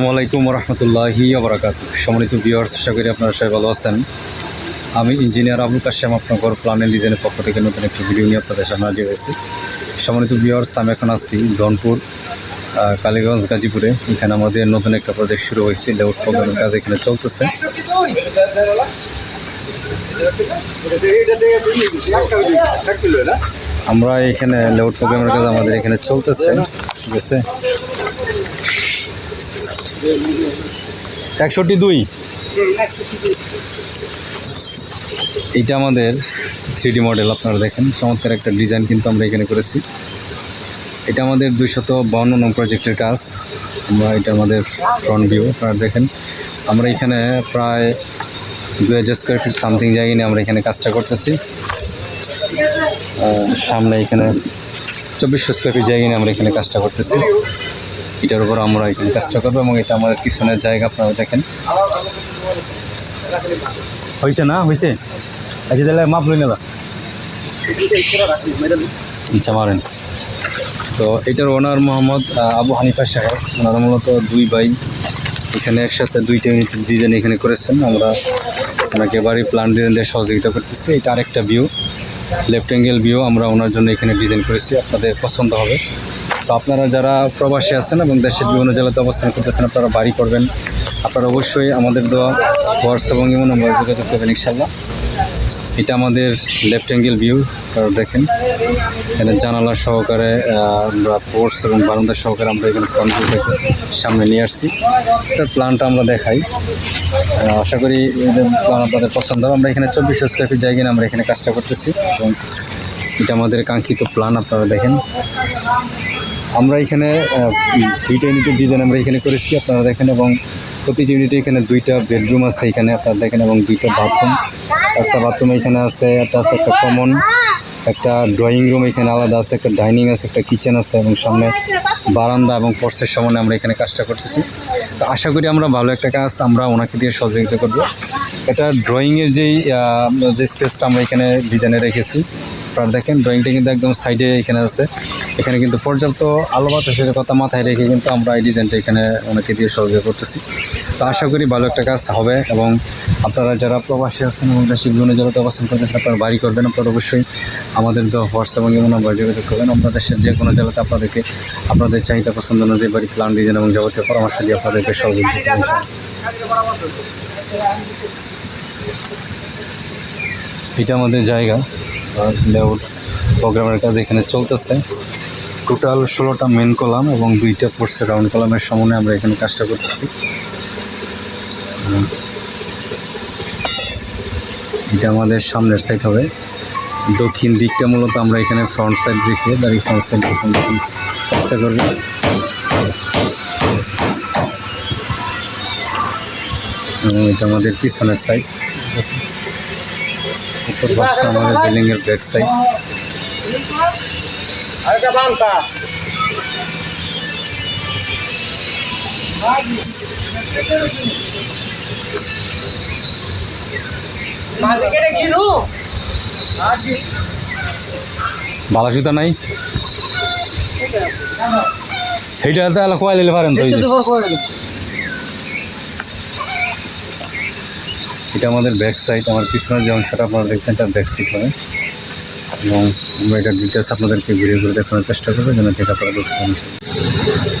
আসসালামু আলাইকুম রহমতুল্লাহি আবরাকাত সম্মানিত ভিউয়ার্স, আশা করি আপনারা সবাই ভালো আছেন। আমি ইঞ্জিনিয়ার আবুল কাশেম আপনার প্ল্যানের ডিজাইনের পক্ষ থেকে নতুন একটি ভিডিও নিয়ে আপনাদের সামনে হাজির হয়েছি। সম্মানিত ভিউয়ার্স, আমি এখন আছি ধনপুর কালীগঞ্জ, গাজীপুরে। এখানে আমাদের নতুন একটা প্রজেক্ট শুরু হয়েছে লেউট প্রোগ্রামের কাজ এখানে চলতেছে। আমরা এখানে লেআউট প্রোগ্রামের কাজ আমাদের এখানে চলতেছে, ঠিক আছে? একষট্টি দুই। এটা আমাদের থ্রি মডেল, আপনারা দেখেন। চমৎকার একটা ডিজাইন কিন্তু আমরা এখানে করেছি। এটা আমাদের দুইশত বাউন্ন নং প্রজেক্টের কাজ। আমরা এটা আমাদের ফ্রন্ট ভিউ আপনারা দেখেন। আমরা এখানে প্রায় দু হাজার স্কোয়ার ফিট সামথিং জায়গায় নিয়ে আমরা এখানে কাজটা করতেছি। সামনে এখানে চব্বিশশো স্কোয়ার ফিট জায়গায় নিয়ে আমরা এখানে কাজটা করতেছি। এটার উপর আমরা এখানে কাজটা করব এবং এটা আমাদের পিছনের জায়গা, আপনারা দেখেন। হয়েছে না? হয়েছে আচ্ছা তাহলে মাপ লই নেবা। আচ্ছা মারেন। তো এটার ওনার মোহাম্মদ আবু হানিফা সাহেব। ওনারা মূলত দুই ভাই। এখানে একসাথে দুইটা ইউনিট ডিজাইন এখানে করেছেন। আমরা ওনাকে বাড়ি প্ল্যান ডিজাইন দিয়ে সহযোগিতা করতেছি। এটা আরেকটা ভিউ লেফট অ্যাঙ্গেল ভিউ আমরা ওনার জন্য এখানে ডিজাইন করেছি। আপনাদের পছন্দ হবে। তো আপনারা যারা প্রবাসী আছেন এবং দেশের বিভিন্ন জেলাতে অবস্থান করতেছেন, আপনারা বাড়ি করবেন। আপনারা অবশ্যই আমাদের দেওয়া হোয়াটসঅ্যাপ এবং ইমো নম্বরে যোগাযোগ করবেন ইনশাল্লাহ এটা আমাদের লেফট অ্যাঙ্গেল ভিউ দেখেন। এখানে জানালা সহকারে আমরা পোর্টস এবং বারান্দা সহকারে আমরা এখানে ফ্রন্ট সামনে নিয়ে আসছি। এটার প্ল্যানটা আমরা দেখাই। আশা করি প্ল্যান আপনাদের পছন্দ হবে। আমরা এখানে চব্বিশশো স্কোয়ার ফিট জায়গায় আমরা এখানে কাজটা করতেছি। এবং এটা আমাদের কাঙ্ক্ষিত প্ল্যান আপনারা দেখেন। আমরা এখানে দুইটা ইউনিটের ডিজাইন আমরা এখানে করেছি আপনারা দেখেন, এবং প্রতিটি ইউনিটে এখানে দুইটা বেডরুম আছে এখানে, আপনারা দেখেন, এবং দুইটা বাথরুম একটা বাথরুম এখানে আছে, একটা আছে একটা কমন একটা ড্রয়িং রুম এখানে আলাদা আছে, একটা ডাইনিং আছে, একটা কিচেন আছে, এবং সামনে বারান্দা এবং পোর্সের সামনে আমরা এখানে কাজটা করতেছি। তো আশা করি আমরা ভালো একটা কাজ, আমরা ওনাকে দিয়ে সহযোগিতা করব। এটা ড্রয়িংয়ের যেই যে স্পেসটা আমরা এখানে ডিজাইনে রেখেছি, আপনারা দেখেন ড্রয়িংটা কিন্তু একদম সাইডে এখানে আছে। এখানে কিন্তু পর্যাপ্ত আলো বাতাসের কথা মাথায় রেখে কিন্তু আমরা এই ডিজাইনটা এখানে ওনাকে দিয়ে সহযোগিতা করতেছি। তো আশা করি ভালো একটা কাজ হবে এবং আপনারা যারা প্রবাসী আছেন এবং দেশে বিভিন্ন জেলাতে অবস্থান করতেছেন, আপনারা বাড়ি করবেন, আপনারা অবশ্যই আমাদের তো হোয়াটসঅ্যাপ এবং এমন নাম্বার যোগাযোগ করবেন। আমরা দেশের যে কোনো জেলাতে আপনাদেরকে, আপনাদের চাহিদা পছন্দ অনুযায়ী বাড়ি প্ল্যান ডিজাইন এবং যাবতীয় পরামর্শ দিয়ে আপনাদেরকে সহযোগিতা। এটা আমাদের জায়গা। লেআউট প্রোগ্রামের কাজ এখানে চলতেছে। টোটাল ষোলোটা মেন কলাম এবং দুইটা পড়ছে রাউন্ড কলামের সমন্বয়ে আমরা এখানে কাজটা করতেছি। এটা আমাদের সামনের সাইড হবে। দক্ষিণ দিকটা মূলত আমরা এখানে ফ্রন্ট সাইড রেখে দাঁড়িয়ে ফ্রন্ট সাইড এখানে কাজটা করব। এবং এটা আমাদের পিছনের সাইড উত্তর পাশটা আমাদের বিল্ডিংয়ের ব্যাক সাইড বালা সুতা নাই সেইটা তো আলাদা কোয়াই লিলে পারেন তো এই যে। এটা আমাদের ব্যাক সাইড আমার পিছনের যে অংশটা আপনারা দেখছেন এটা ব্যাক সাইড হবে। এবং আমরা এটা ডিটেলস আপনাদেরকে ঘুরে ঘুরে দেখানোর চেষ্টা করব, যেন থেকে আপনারা দেখতে পারেন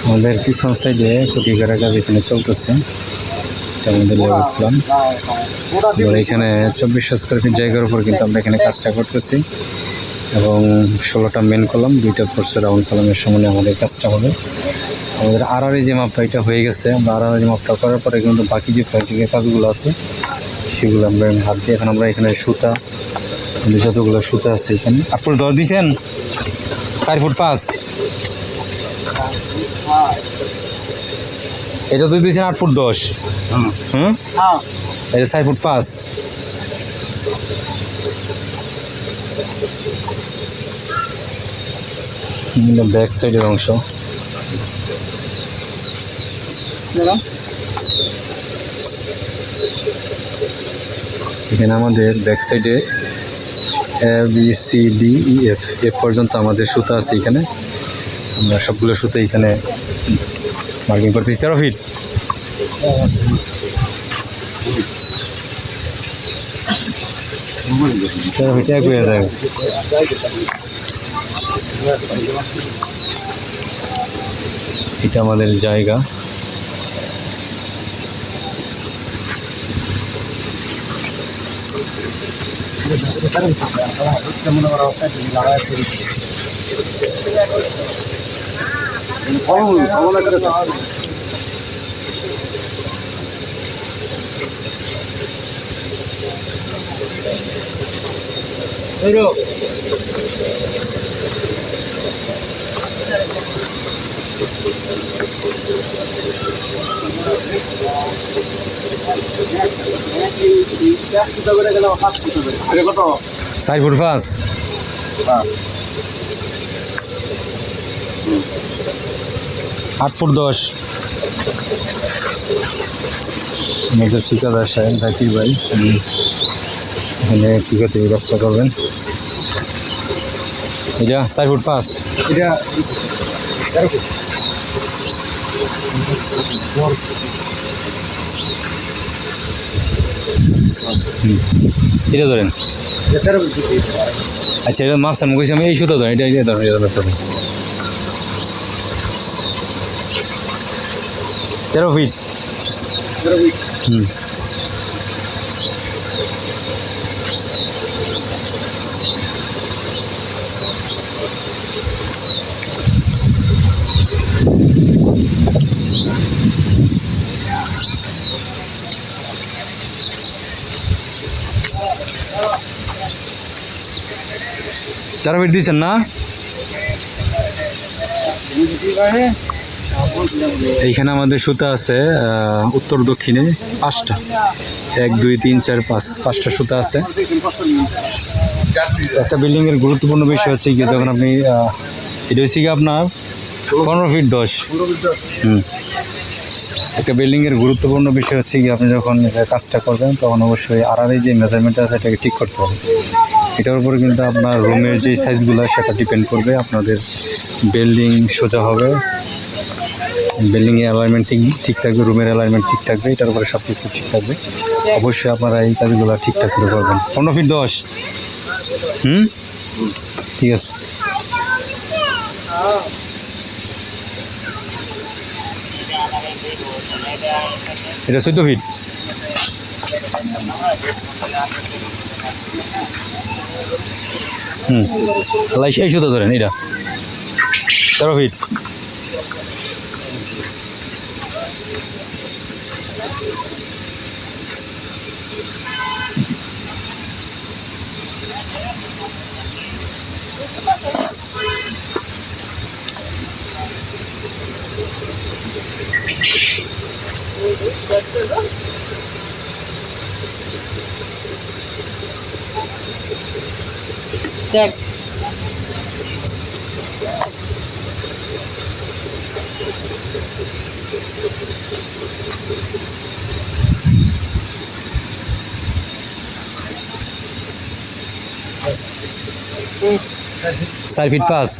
আমাদের পিছন সাইডে খুঁটি কাটা কাজ এখানে চলতেছে। এটা আমাদের লেবার প্ল্যান আমরা এখানে চব্বিশশো স্কোয়ার ফিট জায়গার উপর কিন্তু আমরা এখানে কাজটা করতেছি। এবং ষোলোটা মেন কলাম দুইটা ফোর্সে রাউন্ড কলামের সামনে আমাদের কাজটা হবে। আমাদের আড়াআড়ি যে মাপটা এটা হয়ে গেছে। আমরা আর আর আড়াআড়ি মাপটা করার পরে কিন্তু বাকি যে প্র্যাকটিক্যাল কাজগুলো আছে সেগুলো আমরা হাত দিয়ে এখন আমরা এখানে সুতা যতগুলো সুতা আছে এখানে। আপনার দর দিয়েছেন? চার ফুট পাঁচ। এটা তো দিয়েছেন আট ফুট দশ। হুম? হ্যাঁ। এটা চার ফুট পাঁচ। ব্যাক সাইডের অংশ। এখানে আমাদের ব্যাক সাইডে A B C D E F F পর্যন্ত আমাদের সুতা আছে এখানে। আমরা সবগুলো সুতো এখানে মার্কিং করতেছি। তেরো ফিট তেরো ফিট এক এটা আমাদের জায়গা। ಫೋನ್ ಫೋನ್ ಹತ್ರ ಸಾರು Pero... চার ফুট পাঁচ আট ফুট দশ। আমাদের ঠিকাদার সাহেব জাকির ভাই এখানে ঠিকাতে এই কাজটা করবেন। এটা চার ফুট পাঁচ এটা এটা ধরেন। আচ্ছা এটা মাপসান মুখেছি আমি এই সুতো ধরেন এটা এটা ধরেন এটা ধরেন তেরো ফিট তেরো ফিট হুম। তেরো ফিট দিচ্ছেন না? এইখানে আমাদের সুতা আছে উত্তর দক্ষিণে পাঁচটা। এক, দুই, তিন, চার, পাঁচ, পাঁচটা সুতা আছে। একটা বিল্ডিং এর গুরুত্বপূর্ণ বিষয় হচ্ছে কি যখন আপনি এটা হচ্ছে আপনার পনেরো ফিট দশ। হুম। একটা বিল্ডিং এর গুরুত্বপূর্ণ বিষয় হচ্ছে কি আপনি যখন কাজটা করবেন, তখন অবশ্যই আড়ালে যে মেজারমেন্ট আছে, সেটাকে ঠিক করতে হবে। এটার উপরে কিন্তু আপনার রুমের যে সাইজগুলো সেটা ডিপেন্ড করবে। আপনাদের বিল্ডিং সোজা হবে। বিল্ডিংয়ে অ্যালাইনমেন্ট ঠিক ঠিক থাকবে রুমের অ্যালাইনমেন্ট ঠিক থাকবে। এটার উপরে সব কিছু ঠিক থাকবে। অবশ্যই আপনারা এই কাজগুলো ঠিকঠাক করে করবেন। পনেরো ফিট দশ। হুম? ঠিক আছে। এটা চোদ্দ ফিট হুম। এই সুতো ধরেন এটা। তেরো ফিট চেক চার ফিট পাঁচ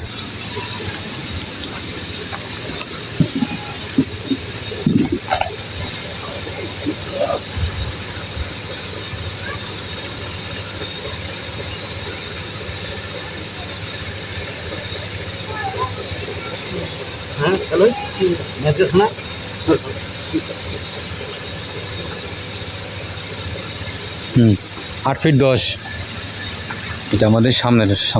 আট ফিট দশ। এটা আমাদের সামনের সাম-